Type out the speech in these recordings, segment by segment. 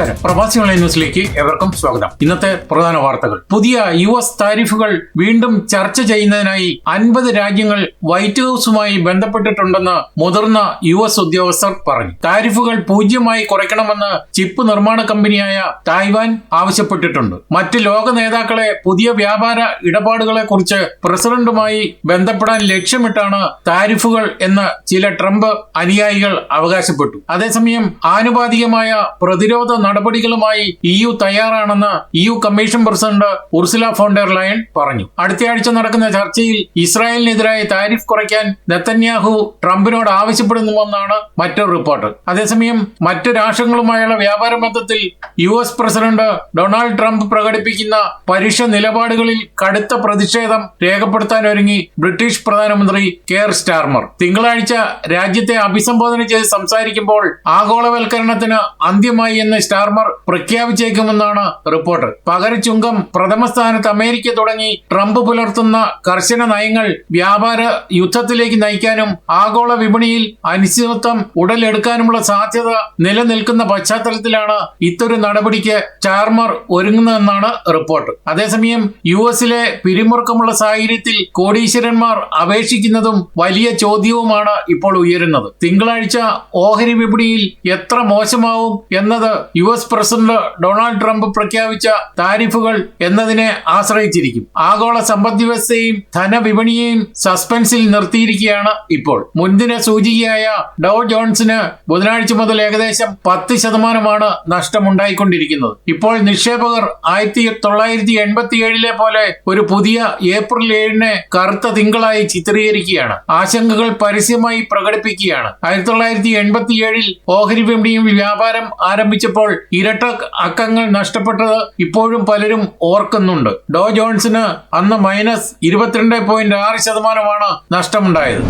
നമസ്കാരം. പ്രവാസി ഓൺലൈൻ ന്യൂസിലേക്ക് എവർക്കും സ്വാഗതം. ഇന്നത്തെ പ്രധാന വാർത്തകൾ. പുതിയ യു എസ് താരിഫുകൾ വീണ്ടും ചർച്ച ചെയ്യുന്നതിനായി അൻപത് രാജ്യങ്ങൾ വൈറ്റ് ഹൌസുമായി ബന്ധപ്പെട്ടിട്ടുണ്ടെന്ന് മുതിർന്ന യു എസ് ഉദ്യോഗസ്ഥർ പറഞ്ഞു. താരിഫുകൾ പൂജ്യമായി കുറയ്ക്കണമെന്ന് ചിപ്പ് നിർമ്മാണ കമ്പനിയായ തായ്വാൻ ആവശ്യപ്പെട്ടിട്ടുണ്ട്. മറ്റ് ലോക നേതാക്കളെ പുതിയ വ്യാപാര ഇടപാടുകളെ കുറിച്ച് പ്രസിഡന്റുമായി ബന്ധപ്പെടാൻ ലക്ഷ്യമിട്ടാണ് താരിഫുകൾ എന്ന് ചില ട്രംപ് അനുയായികൾ അവകാശപ്പെട്ടു. അതേസമയം ആനുപാതികമായ പ്രതിരോധ നടപടികളുമായി ഇ യു തയ്യാറാണെന്ന് E U commission president Ursula von der Leyen പറഞ്ഞു. അടുത്തയാഴ്ച നടക്കുന്ന ചർച്ചയിൽ ഇസ്രായേലിനെതിരായ താരിഫ് കുറയ്ക്കാൻ നെത്തന്യാഹു ട്രംപിനോട് ആവശ്യപ്പെടുന്നുവെന്നാണ് മറ്റൊരു റിപ്പോർട്ട്. അതേസമയം മറ്റു രാഷ്ട്രങ്ങളുമായുള്ള വ്യാപാര ബന്ധത്തിൽ U S president Donald Trump പ്രകടിപ്പിക്കുന്ന പരുഷ നിലപാടുകളിൽ കടുത്ത പ്രതിഷേധം രേഖപ്പെടുത്താൻ ഒരുങ്ങി ബ്രിട്ടീഷ് പ്രധാനമന്ത്രി കെയർ സ്റ്റാർമർ. തിങ്കളാഴ്ച രാജ്യത്തെ അഭിസംബോധന ചെയ്ത് സംസാരിക്കുമ്പോൾ ആഗോളവൽക്കരണത്തിന് അന്ത്യമായി എന്ന് സ്റ്റാർമർ പ്രഖ്യാപിച്ചേക്കുമെന്നാണ് റിപ്പോർട്ട്. പകരച്ചുങ്കം പ്രഥമ സ്ഥാനത്ത് അമേരിക്ക തുടങ്ങി ട്രംപ് പുലർത്തുന്ന കർശന നയങ്ങൾ വ്യാപാര യുദ്ധത്തിലേക്ക് നയിക്കാനും ആഗോള വിപണിയിൽ അനിശ്ചിതത്വം ഉടലെടുക്കാനുമുള്ള സാധ്യത നിലനിൽക്കുന്ന പശ്ചാത്തലത്തിലാണ് ഇത്തൊരു നടപടിക്ക് ചാർമർ ഒരുങ്ങുന്നതെന്നാണ് റിപ്പോർട്ട്. അതേസമയം യു എസിലെ പിരിമുറുക്കമുള്ള സാഹചര്യത്തിൽ കോടീശ്വരന്മാർ അപേക്ഷിക്കുന്നതും വലിയ ചോദ്യവുമാണ് ഇപ്പോൾ ഉയരുന്നത്. തിങ്കളാഴ്ച ഓഹരി വിപണിയിൽ എത്ര മോശമാവും എന്നത് U S president Donald Trump പ്രഖ്യാപിച്ച താരിഫുകൾ എന്നതിനെ ആശ്രയിച്ചിരിക്കും. ആഗോള സമ്പദ് വ്യവസ്ഥയും ധനവിപണിയെയും സസ്പെൻസിൽ നിർത്തിയിരിക്കുകയാണ് ഇപ്പോൾ. മുൻദിന സൂചികയായ ഡോ ജോൺസിന് ബുധനാഴ്ച മുതൽ ഏകദേശം പത്ത് ശതമാനമാണ് നഷ്ടമുണ്ടായിക്കൊണ്ടിരിക്കുന്നത്. ഇപ്പോൾ നിക്ഷേപകർ ആയിരത്തി തൊള്ളായിരത്തി എൺപത്തി ഏഴിലെ പോലെ ഒരു പുതിയ ഏപ്രിൽ ഏഴിന് കറുത്ത തിങ്കളായി ചിത്രീകരിക്കുകയാണ്. ആശങ്കകൾ പരസ്യമായി പ്രകടിപ്പിക്കുകയാണ്. ആയിരത്തി തൊള്ളായിരത്തി എൺപത്തി ഏഴിൽ ഓഹരി വിപണിയും വ്യാപാരം ആരംഭിച്ചപ്പോൾ ഇരട്ട അക്കങ്ങൾ നഷ്ടപ്പെട്ടത് ഇപ്പോഴും പലരും ഓർക്കുന്നുണ്ട്. ഡോ ജോൺസിന് അന്ന് മൈനസ് ഇരുപത്തിരണ്ട് പോയിന്റ് ആറ് ശതമാനമാണ് നഷ്ടമുണ്ടായത്.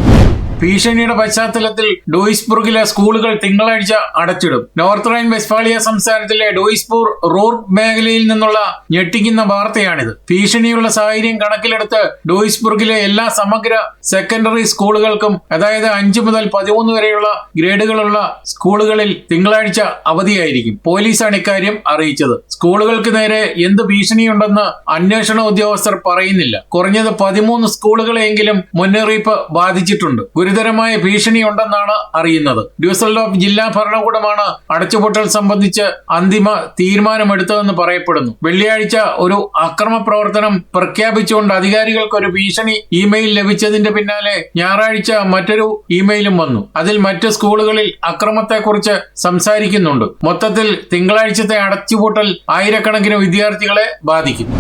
ഭീഷണിയുടെ പശ്ചാത്തലത്തിൽ ഡോയിസ്ബുർഗിലെ സ്കൂളുകൾ തിങ്കളാഴ്ച അടച്ചിടും. നോർത്ത് റൈൻ വെസ്റ്റ്ഫാളിയ സംസ്ഥാനത്തിലെ ഡോയിസ്പൂർ റൂർ മേഖലയിൽ നിന്നുള്ള ഞെട്ടിക്കുന്ന വാർത്തയാണിത്. ഭീഷണിയുള്ള സാഹചര്യം കണക്കിലെടുത്ത് ഡോയിസ്ബുർഗിലെ എല്ലാ സമഗ്ര സെക്കൻഡറി സ്കൂളുകൾക്കും അതായത് അഞ്ചു മുതൽ പതിമൂന്ന് വരെയുള്ള ഗ്രേഡുകളുള്ള സ്കൂളുകളിൽ തിങ്കളാഴ്ച അവധിയായിരിക്കും. പോലീസാണ് ഇക്കാര്യം അറിയിച്ചത്. സ്കൂളുകൾക്ക് നേരെ എന്ത് ഭീഷണിയുണ്ടെന്ന് അന്വേഷണ ഉദ്യോഗസ്ഥർ പറയുന്നില്ല. കുറഞ്ഞത് പതിമൂന്ന് സ്കൂളുകളെങ്കിലും മുന്നറിയിപ്പ് ബാധിച്ചിട്ടുണ്ട്. ഗുരുതരമായ ഭീഷണിയുണ്ടെന്നാണ് അറിയുന്നത്. ഡ്യൂസൽഡോഫ് ജില്ലാ ഭരണകൂടമാണ് അടച്ചുപൂട്ടൽ സംബന്ധിച്ച് അന്തിമ തീരുമാനമെടുത്തതെന്ന് പറയപ്പെടുന്നു. വെള്ളിയാഴ്ച ഒരു അക്രമ പ്രവർത്തനം പ്രഖ്യാപിച്ചുകൊണ്ട് അധികാരികൾക്ക് ഒരു ഭീഷണി ഇമെയിൽ ലഭിച്ചതിന്റെ പിന്നാലെ ഞായറാഴ്ച മറ്റൊരു ഇമെയിലും വന്നു. അതിൽ മറ്റ് സ്കൂളുകളിൽ അക്രമത്തെക്കുറിച്ച് സംസാരിക്കുന്നുണ്ട്. മൊത്തത്തിൽ തിങ്കളാഴ്ചത്തെ അടച്ചുപൂട്ടൽ ആയിരക്കണക്കിന് വിദ്യാർത്ഥികളെ ബാധിക്കും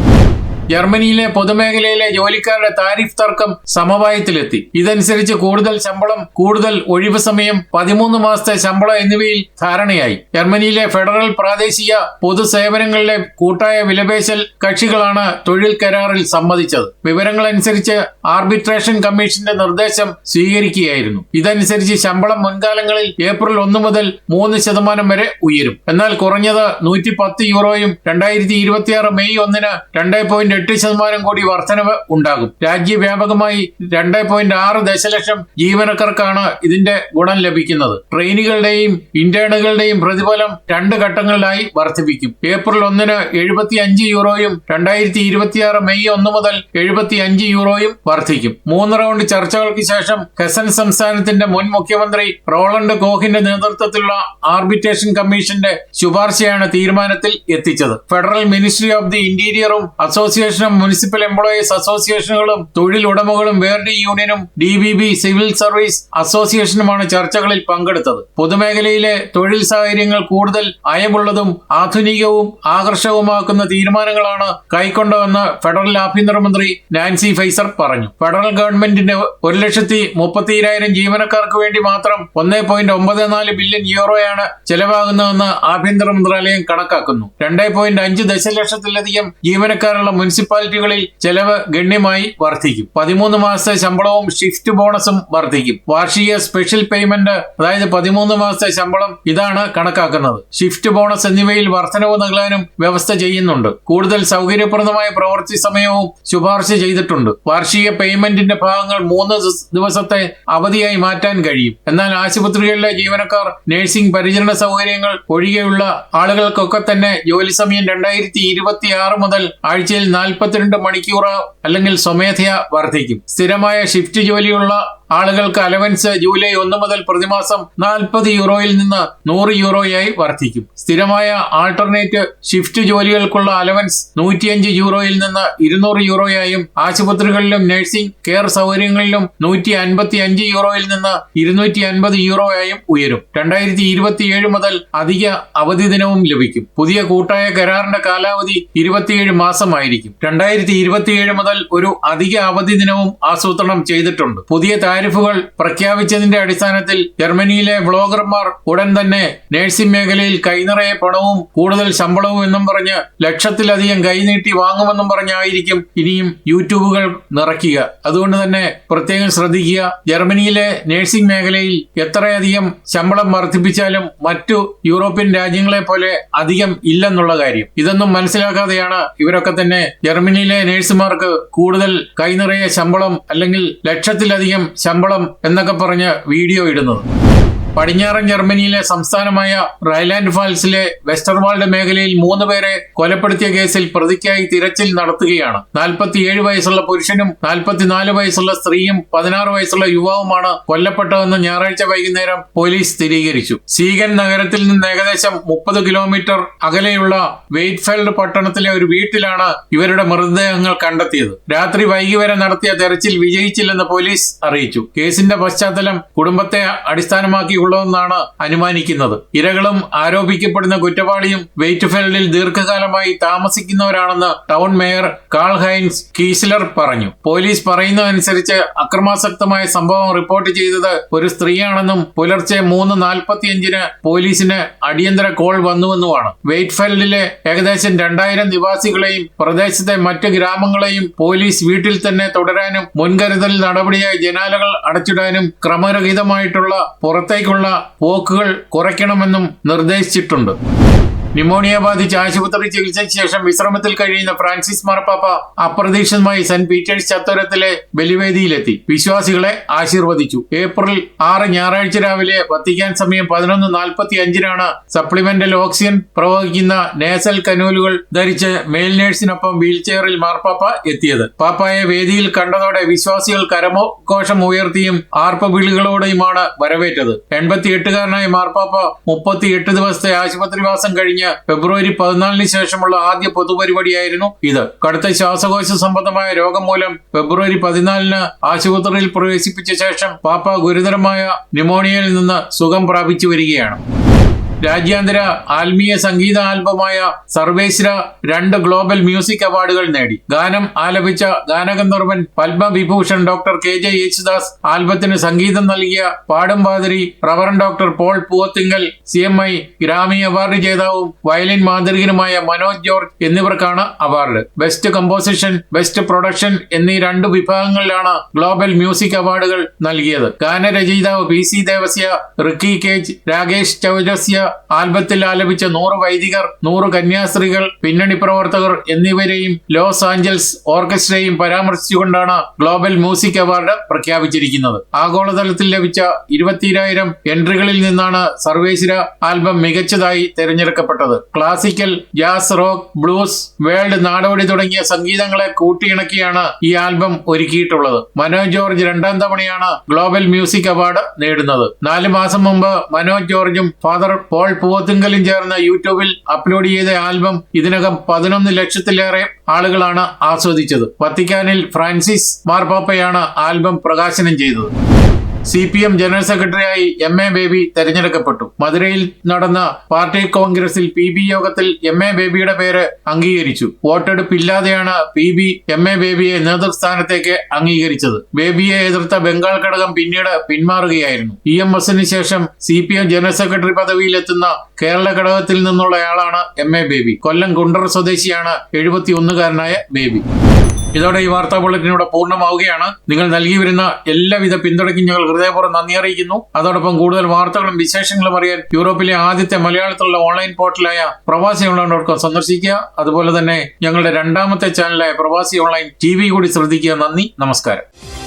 ജർമ്മനിയിലെ പൊതുമേഖലയിലെ ജോലിക്കാരുടെ താരിഫ് തർക്കം സമവായത്തിലെത്തി. ഇതനുസരിച്ച് കൂടുതൽ ശമ്പളം കൂടുതൽ ഒഴിവ് സമയം പതിമൂന്ന് മാസത്തെ ശമ്പളം എന്നിവയിൽ ധാരണയായി. ജർമ്മനിയിലെ ഫെഡറൽ പ്രാദേശിക പൊതുസേവനങ്ങളിലെ കൂട്ടായ വിലപേശൽ കക്ഷികളാണ് തൊഴിൽ കരാറിൽ സമ്മതിച്ചത്. വിവരങ്ങൾ അനുസരിച്ച് ആർബിട്രേഷൻ കമ്മീഷന്റെ നിർദ്ദേശം സ്വീകരിക്കുകയായിരുന്നു. ഇതനുസരിച്ച് ശമ്പളം മുൻകാലങ്ങളിൽ ഏപ്രിൽ ഒന്ന് മുതൽ മൂന്ന് ശതമാനം വരെ ഉയരും. എന്നാൽ കുറഞ്ഞത് നൂറ്റി പത്ത് യൂറോയും രണ്ടായിരത്തി ഇരുപത്തിയാറ് മെയ് ഒന്നിന് രണ്ട് പോയിന്റ് എട്ട് ശതമാനം കൂടി വർധനവ് ഉണ്ടാകും. രാജ്യവ്യാപകമായി രണ്ട് പോയിന്റ് ആറ് ദശലക്ഷം ജീവനക്കാർക്കാണ് ഇതിന്റെ ഗുണം ലഭിക്കുന്നത്. ട്രെയിനുകളുടെയും ഇന്റേണുകളുടെയും പ്രതിഫലം രണ്ട് ഘട്ടങ്ങളിലായി വർദ്ധിപ്പിക്കും ഏപ്രിൽ ഒന്നിന് എഴുപത്തി അഞ്ച് യൂറോയും രണ്ടായിരത്തി ഇരുപത്തിയാറ് മെയ് ഒന്ന് മുതൽ എഴുപത്തി അഞ്ച് യൂറോയും വർദ്ധിക്കും മൂന്ന് റൗണ്ട് ചർച്ചകൾക്ക് ശേഷം ഹെസൻ സംസ്ഥാനത്തിന്റെ മുൻ മുഖ്യമന്ത്രി റോളണ്ട് കോഹിന്റെ നേതൃത്വത്തിലുള്ള ആർബിട്രേഷൻ കമ്മീഷന്റെ ശുപാർശയാണ് തീരുമാനത്തിൽ എത്തിച്ചത്. ഫെഡറൽ മിനിസ്ട്രി ഓഫ് ദി ഇന്റീരിയറും അസോസിയേഷൻ ഓഫ് മുനിസിപ്പൽ എംപ്ലോയീസ് അസോസിയേഷനുകളും തൊഴിലുടമകളും വേർഡ് യൂണിയനും D B B civil service അസോസിയേഷനുമാണ് ചർച്ചകളിൽ പങ്കെടുത്തത്. പൊതുമേഖലയിലെ തൊഴിൽ സാഹചര്യങ്ങൾ കൂടുതൽ അയവുള്ളതും ആധുനികവും ആകർഷകവുമാക്കുന്ന തീരുമാനങ്ങളാണ് കൈക്കൊണ്ടതെന്ന് ഫെഡറൽ ആഭ്യന്തരമന്ത്രി നാൻസി ഫൈസർ പറഞ്ഞു. ഫെഡറൽ ഗവൺമെന്റിന്റെ ഒരു ലക്ഷത്തി മുപ്പത്തിരായിരം ജീവനക്കാർക്ക് വേണ്ടി മാത്രം ഒന്നേ പോയിന്റ് ഒമ്പത് നാല് ബില്യൺ യൂറോയാണ് ചെലവാകുന്നതെന്ന് ആഭ്യന്തര മന്ത്രാലയം കണക്കാക്കുന്നു. രണ്ടേ പോയിന്റ് അഞ്ച് ദശലക്ഷത്തിലധികം ജീവനക്കാരുള്ള മുനിസിപ്പൽ മുനിസിപ്പാലിറ്റികളിൽ ചെലവ് ഗണ്യമായി വർദ്ധിക്കും. പതിമൂന്ന് മാസത്തെ ശമ്പളവും ഷിഫ്റ്റ് ബോണസും വർദ്ധിക്കും. വാർഷിക സ്പെഷ്യൽ പേയ്മെന്റ് അതായത് പതിമൂന്ന് മാസത്തെ ശമ്പളം ഇതാണ് കണക്കാക്കുന്നത്. ഷിഫ്റ്റ് ബോണസ് എന്നിവയിൽ വർധനവ് നൽകാനും വ്യവസ്ഥ ചെയ്യുന്നുണ്ട്. കൂടുതൽ സൗകര്യപ്രദമായ പ്രവൃത്തി സമയവും ശുപാർശ ചെയ്തിട്ടുണ്ട്. വാർഷിക പേയ്മെന്റിന്റെ ഭാഗങ്ങൾ മൂന്ന് ദിവസത്തെ അവധിയായി മാറ്റാൻ കഴിയും. എന്നാൽ ആശുപത്രികളിലെ ജീവനക്കാർ നഴ്സിംഗ് പരിചരണ സൗകര്യങ്ങൾ ഒഴികെയുള്ള ആളുകൾക്കൊക്കെ തന്നെ ജോലി സമയം രണ്ടായിരത്തി ഇരുപത്തി ആറ് മുതൽ ആഴ്ചയിൽ നാൽപ്പത്തിരണ്ട് മണിക്കൂർ അല്ലെങ്കിൽ സ്വമേധയാ വർദ്ധിക്കും. സ്ഥിരമായ ഷിഫ്റ്റ് ജോലിയുള്ള ആളുകൾക്ക് അലവൻസ് ജൂലൈ ഒന്ന് മുതൽ പ്രതിമാസം നാൽപ്പത് യൂറോയിൽ നിന്ന് നൂറ് യൂറോയായി വർദ്ധിക്കും. സ്ഥിരമായ ആൾട്ടർനേറ്റ് ഷിഫ്റ്റ് ജോലികൾക്കുള്ള അലവൻസ് നൂറ്റിയഞ്ച് യൂറോയിൽ നിന്ന് ഇരുന്നൂറ് യൂറോയായും ആശുപത്രികളിലും നഴ്സിംഗ് കെയർ സൗകര്യങ്ങളിലും നൂറ്റി അൻപത്തി അഞ്ച് യൂറോയിൽ നിന്ന് ഇരുന്നൂറ്റി അൻപത് യൂറോയായും ഉയരും. രണ്ടായിരത്തി ഇരുപത്തിയേഴ് മുതൽ അധിക അവധി ദിനവും ലഭിക്കും. പുതിയ കൂട്ടായ കരാറിന്റെ കാലാവധി ഇരുപത്തിയേഴ് മാസമായിരിക്കും. രണ്ടായിരത്തി ഇരുപത്തിയേഴ് മുതൽ ഒരു അധിക അവധി ദിനവും ആസൂത്രണം ചെയ്തിട്ടുണ്ട്. പുതിയ താരിഫുകൾ പ്രഖ്യാപിച്ചതിന്റെ അടിസ്ഥാനത്തിൽ ജർമ്മനിയിലെ ബ്ലോഗർമാർ ഉടൻ തന്നെ നഴ്സിംഗ് മേഖലയിൽ കൈനിറയെ പണവും കൂടുതൽ ശമ്പളവും എന്നും പറഞ്ഞ് ലക്ഷത്തിലധികം കൈനീട്ടി വാങ്ങുമെന്നും പറഞ്ഞായിരിക്കും ഇനിയും യൂട്യൂബുകൾ നിറയ്ക്കുക. അതുകൊണ്ട് തന്നെ പ്രത്യേകം ശ്രദ്ധിക്കുക ജർമ്മനിയിലെ നഴ്സിംഗ് മേഖലയിൽ എത്രയധികം ശമ്പളം വർദ്ധിപ്പിച്ചാലും മറ്റു യൂറോപ്യൻ രാജ്യങ്ങളെ പോലെ അധികം ഇല്ലെന്നുള്ള കാര്യം. ഇതൊന്നും മനസ്സിലാക്കാതെയാണ് ഇവരൊക്കെ തന്നെ ജർമ്മനിയിലെ നഴ്സുമാർക്ക് കൂടുതൽ കൈനിറയെ ശമ്പളം അല്ലെങ്കിൽ ലക്ഷത്തിലധികം ശമ്പളം എന്നൊക്കെ പറഞ്ഞ് വീഡിയോ ഇടുന്നത്. പടിഞ്ഞാറൻ ജർമ്മനിയിലെ സംസ്ഥാനമായ റൈലാൻഡ് ഫാൽസിലെ വെസ്റ്റർവാൾഡ് മേഖലയിൽ മൂന്ന് പേരെ കൊലപ്പെടുത്തിയ കേസിൽ പ്രതിക്കായി തിരച്ചിൽ നടത്തുകയാണ്. നാൽപ്പത്തിയേഴ് വയസ്സുള്ള പുരുഷനും നാൽപ്പത്തിനാല് വയസ്സുള്ള സ്ത്രീയും പതിനാറ് വയസ്സുള്ള യുവാവുമാണ് കൊല്ലപ്പെട്ടതെന്ന് ഞായറാഴ്ച വൈകുന്നേരം പോലീസ് സ്ഥിരീകരിച്ചു. സീഗൻ നഗരത്തിൽ നിന്ന് ഏകദേശം മുപ്പത് കിലോമീറ്റർ അകലെയുള്ള വെയ്റ്റ്ഫെൽഡ് പട്ടണത്തിലെ ഒരു വീട്ടിലാണ് ഇവരുടെ മൃതദേഹങ്ങൾ കണ്ടെത്തിയത്. രാത്രി വൈകി വരെ നടത്തിയ തെരച്ചിൽ വിജയിച്ചില്ലെന്ന് പോലീസ് അറിയിച്ചു. കേസിന്റെ പശ്ചാത്തലം കുടുംബത്തെ അടിസ്ഥാനമാക്കിയുള്ളതെന്നാണ് അനുമാനിക്കുന്നത്. ഇരകളും ആരോപിക്കപ്പെടുന്ന കുറ്റവാളിയും വെയ്റ്റ്ഫെൽഡിൽ ദീർഘകാലമായി താമസിക്കുന്നവരാണെന്ന് town mayor Karl Heinz Kiesler പറഞ്ഞു. പോലീസ് പറയുന്നതനുസരിച്ച് അക്രമാസക്തമായ സംഭവം റിപ്പോർട്ട് ചെയ്തത് ഒരു സ്ത്രീയാണെന്നും പുലർച്ചെ മൂന്ന് നാൽപ്പത്തിയഞ്ചിന് പോലീസിന് അടിയന്തര കോൾ വന്നുവെന്നുമാണ്. വെയ്റ്റ്ഫെൽഡിലെ ഏകദേശം രണ്ടായിരം നിവാസികളെയും പ്രദേശത്തെ മറ്റ് ഗ്രാമങ്ങളെയും പോലീസ് വീട്ടിൽ തന്നെ തുടരാനും മുൻകരുതൽ നടപടിയായി ജനാലകൾ അടച്ചിടാനും ക്രമരഹിതമായിട്ടുള്ള പുറത്തേക്കുള്ള പോക്കുകൾ കുറയ്ക്കണമെന്നും നിർദ്ദേശിച്ചിട്ടുണ്ട് ന്യൂമോണിയ ബാധിച്ച് ആശുപത്രി ചികിത്സയ്ക്ക് ശേഷം വിശ്രമത്തിൽ കഴിയുന്ന ഫ്രാൻസിസ് മാർപ്പാപ്പ അപ്രതീക്ഷിതമായി സെന്റ് പീറ്റേഴ്സ് ചത്വരത്തിലെ ബലിവേദിയിലെത്തി. വിശ്വാസികളെ ആശീർവദിച്ചു. ഏപ്രിൽ ആറ് ഞായറാഴ്ച രാവിലെ വത്തിക്കാൻ സമയം പതിനൊന്ന് നാൽപ്പത്തി അഞ്ചിനാണ് സപ്ലിമെന്റൽ ഓക്സിജൻ പ്രവഹിക്കുന്ന നേസൽ കനൂലുകൾ ധരിച്ച് മേൽനേഴ്സിനൊപ്പം വീൽചെയറിൽ മാർപ്പാപ്പ എത്തിയത്. പാപ്പായെ വേദിയിൽ കണ്ടതോടെ വിശ്വാസികൾ കരമോഘോഷം ഉയർത്തിയും ആർപ്പവിളികളോടെയുമാണ് വരവേറ്റത്. എൺപത്തിയെട്ടുകാരനായ മാർപ്പാപ്പ മുപ്പത്തിയെട്ട് ദിവസത്തെ ആശുപത്രിവാസം കഴിഞ്ഞ് ഫെബ്രുവരി പതിനാലിന് ശേഷമുള്ള ആദ്യ പൊതുപരിപാടിയായിരുന്നു ഇത്. കടുത്ത ശ്വാസകോശ സംബന്ധമായ രോഗം മൂലം ഫെബ്രുവരി പതിനാലിന് ആശുപത്രിയിൽ പ്രവേശിപ്പിച്ച ശേഷം പാപ്പ ഗുരുതരമായ ന്യൂമോണിയയിൽ നിന്ന് സുഖം പ്രാപിച്ചു വരികയാണ്. രാജ്യാന്തര ആത്മീയ സംഗീത ആൽബമായ സർവേശ്ര രണ്ട് ഗ്ലോബൽ മ്യൂസിക് അവാർഡുകൾ നേടി. ഗാനം ആലപിച്ച ഗാനഗന്ധർവൻ Padma Vibhushan doctor K J Yesudas ആൽബത്തിന് സംഗീതം നൽകിയ Padumpathiri reverend doctor Paul Poovathinkal C M I Grammy award ജേതാവും violin മാന്ത്രികനുമായ മനോജ് ജോർജ് എന്നിവർക്കാണ് award. Best composition best production എന്നീ രണ്ട് വിഭാഗങ്ങളിലാണ് ഗ്ലോബൽ മ്യൂസിക് അവാർഡുകൾ നൽകിയത്. ഗാനരചയിതാവ് P C Devasya Ricky Kej Rakesh Chaurasia ആൽബത്തിൽ ആലപിച്ച നൂറ് വൈദികർ നൂറ് കന്യാസ്ത്രീകൾ പിന്നണി പ്രവർത്തകർ എന്നിവരെയും ലോസ് ആഞ്ചൽസ് ഓർക്കസ്ട്രയും പരാമർശിച്ചുകൊണ്ടാണ് ഗ്ലോബൽ മ്യൂസിക് അവാർഡ് പ്രഖ്യാപിച്ചിരിക്കുന്നത്. ആഗോളതലത്തിൽ ലഭിച്ച ഇരുപത്തിരായിരം എൻട്രികളിൽ നിന്നാണ് സർവേശ്വര ആൽബം മികച്ചതായി തിരഞ്ഞെടുക്കപ്പെട്ടത്. Classical jazz rock blues world നാടോടി തുടങ്ങിയ സംഗീതങ്ങളെ കൂട്ടിയിണക്കിയാണ് ഈ ആൽബം ഒരുക്കിയിട്ടുള്ളത്. മനോജ് ജോർജ് രണ്ടാം തവണയാണ് ഗ്ലോബൽ മ്യൂസിക് അവാർഡ് നേടുന്നത്. നാല് മാസം മുമ്പ് മനോജ് ജോർജും ഫാദർ പോൾ പൂവത്തുങ്കലും ചേർന്ന് യൂട്യൂബിൽ അപ്ലോഡ് ചെയ്ത ആൽബം ഇതിനകം പതിനൊന്ന് ലക്ഷത്തിലേറെ ആളുകളാണ് ആസ്വദിച്ചത്. വത്തിക്കാനിൽ ഫ്രാൻസിസ് മാർപ്പാപ്പയാണ് ആൽബം പ്രകാശനം ചെയ്തത്. സി പി എം ജനറൽ സെക്രട്ടറിയായി എം എ ബേബി തെരഞ്ഞെടുക്കപ്പെട്ടു. മധുരയിൽ നടന്ന പാർട്ടി കോൺഗ്രസിൽ പി ബി യോഗത്തിൽ എം എ ബേബിയുടെ പേര് അംഗീകരിച്ചു. വോട്ടെടുപ്പില്ലാതെയാണ് പി ബി എം എ ബേബിയെ നേതൃസ്ഥാനത്തേക്ക് അംഗീകരിച്ചത്. ബേബിയെ എതിർത്ത ബംഗാൾ ഘടകം പിന്നീട് പിന്മാറുകയായിരുന്നു. ഇ എം എസിന് ശേഷം C P M general secretary പദവിയിലെത്തുന്ന Kerala ഘടകത്തിൽ നിന്നുള്ളയാളാണ് എം എ ബേബി. കൊല്ലം കുണ്ടറ സ്വദേശിയാണ് എഴുപത്തിയൊന്നുകാരനായ ബേബി. ഇതോടെ ഈ വാർത്താ ബുള്ളറ്റിൻ പൂർണമാവുകയാണ്. നിങ്ങൾ നൽകി വരുന്ന എല്ലാവിധ പിന്തുണയ്ക്കും ഞങ്ങൾ ഹൃദയപൂർവം നന്ദി അറിയിക്കുന്നു. അതോടൊപ്പം കൂടുതൽ വാർത്തകളും വിശേഷങ്ങളും അറിയാൻ യൂറോപ്പിലെ ആദ്യത്തെ മലയാളത്തിലുള്ള ഓൺലൈൻ പോർട്ടലായ പ്രവാസി ഓൺലൈൻ ഡോട്ട് കോം സന്ദർശിക്കുക. അതുപോലെ തന്നെ ഞങ്ങളുടെ രണ്ടാമത്തെ ചാനലായ പ്രവാസി ഓൺലൈൻ ടി കൂടി ശ്രദ്ധിക്കുക. നന്ദി നമസ്കാരം.